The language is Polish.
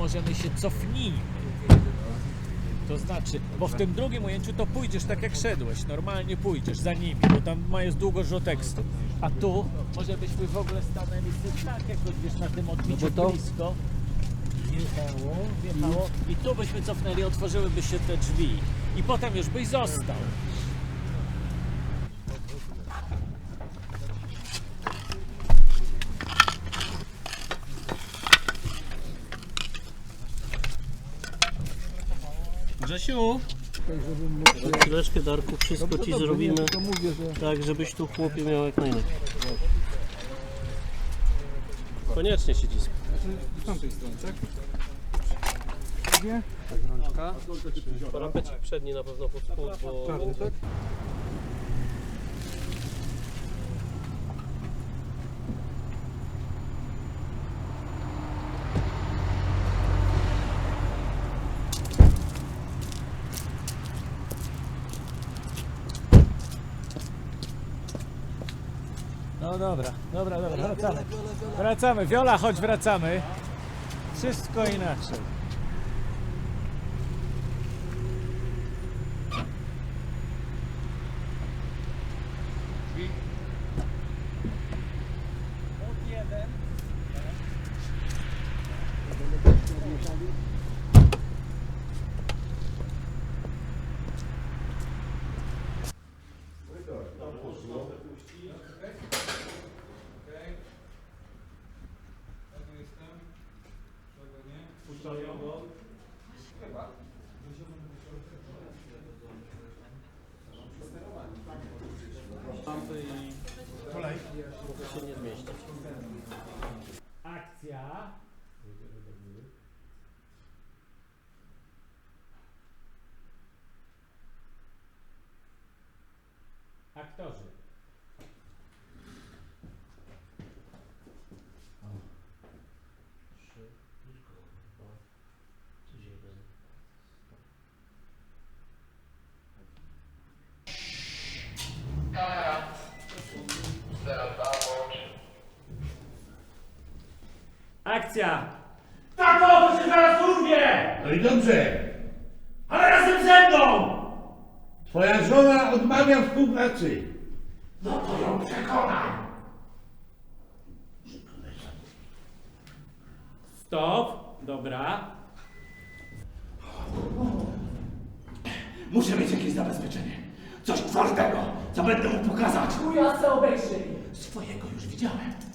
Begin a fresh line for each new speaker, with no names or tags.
może my się cofnijmy. To znaczy, bo w tym drugim ujęciu to pójdziesz tak jak szedłeś, normalnie pójdziesz za nimi, bo tam ma jest dużo tekstu. A tu może byśmy w ogóle stanęli tak jakoś wiesz, na tym odbiciu
No to-
blisko. Wjechało, wjechało i tu byśmy cofnęli, otworzyłyby się te drzwi. I potem już byś został.
Grzesiu,
Tak, się...
chwileczkę Darku, wszystko ci
dobrze,
zrobimy
Nie, tylko mówię, że...
tak, żebyś tu chłopie miał jak najlepiej. Koniecznie siedzisko.
Z tamtej strony, tak?
Nie?
Parapecik przedni na pewno pod spód, bo...
Czarny, tak?
No dobra, dobra, dobra, wracamy. Wracamy, Wiola, chodź, wracamy. Wszystko inaczej.
Mogę
Akcja.
Tato, to się zaraz urwie!
No i dobrze.
Ale razem ze mną!
Twoja żona odmawia współpracy.
No to ją przekonaj!
Stop. Dobra.
Muszę mieć jakieś zabezpieczenie. Coś twardego, co będę mógł pokazać.
Chuja se obejrzyj!
Swojego już widziałem.